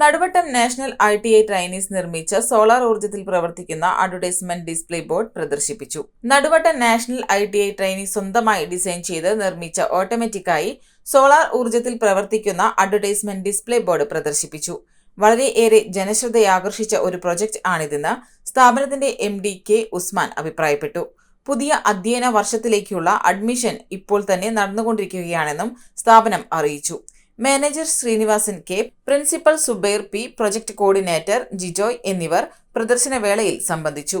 Naduvattam national I T I trainees നിർമ്മിച്ച solar ഊർജത്തിൽ പ്രവർത്തിക്കുന്ന അഡ്വർടൈസ്മെന്റ് ഡിസ്പ്ലേ ബോർഡ് പ്രദർശിപ്പിച്ചു. Naduvattam national I T I trainees സ്വന്തമായി design ചെയ്ത് നിർമ്മിച്ച ഓട്ടോമാറ്റിക്കായി സോളാർ ഊർജത്തിൽ പ്രവർത്തിക്കുന്ന അഡ്വർടൈസ്മെന്റ് ഡിസ്പ്ലേ ബോർഡ് പ്രദർശിപ്പിച്ചു. വളരെയേറെ ജനശ്രദ്ധയാകർഷിച്ച ഒരു പ്രൊജക്ട് ആണിതെന്ന് സ്ഥാപനത്തിന്റെ എം ഡി കെ ഉസ്മാൻ അഭിപ്രായപ്പെട്ടു. പുതിയ അധ്യയന വർഷത്തിലേക്കുള്ള അഡ്മിഷൻ ഇപ്പോൾ തന്നെ നടന്നുകൊണ്ടിരിക്കുകയാണെന്നും സ്ഥാപനം അറിയിച്ചു. Manager Srinivasan K principal Zubair P project coordinator Jijoy എന്നിവർ പ്രദർശനവേളയിൽ സംബന്ധിച്ചു.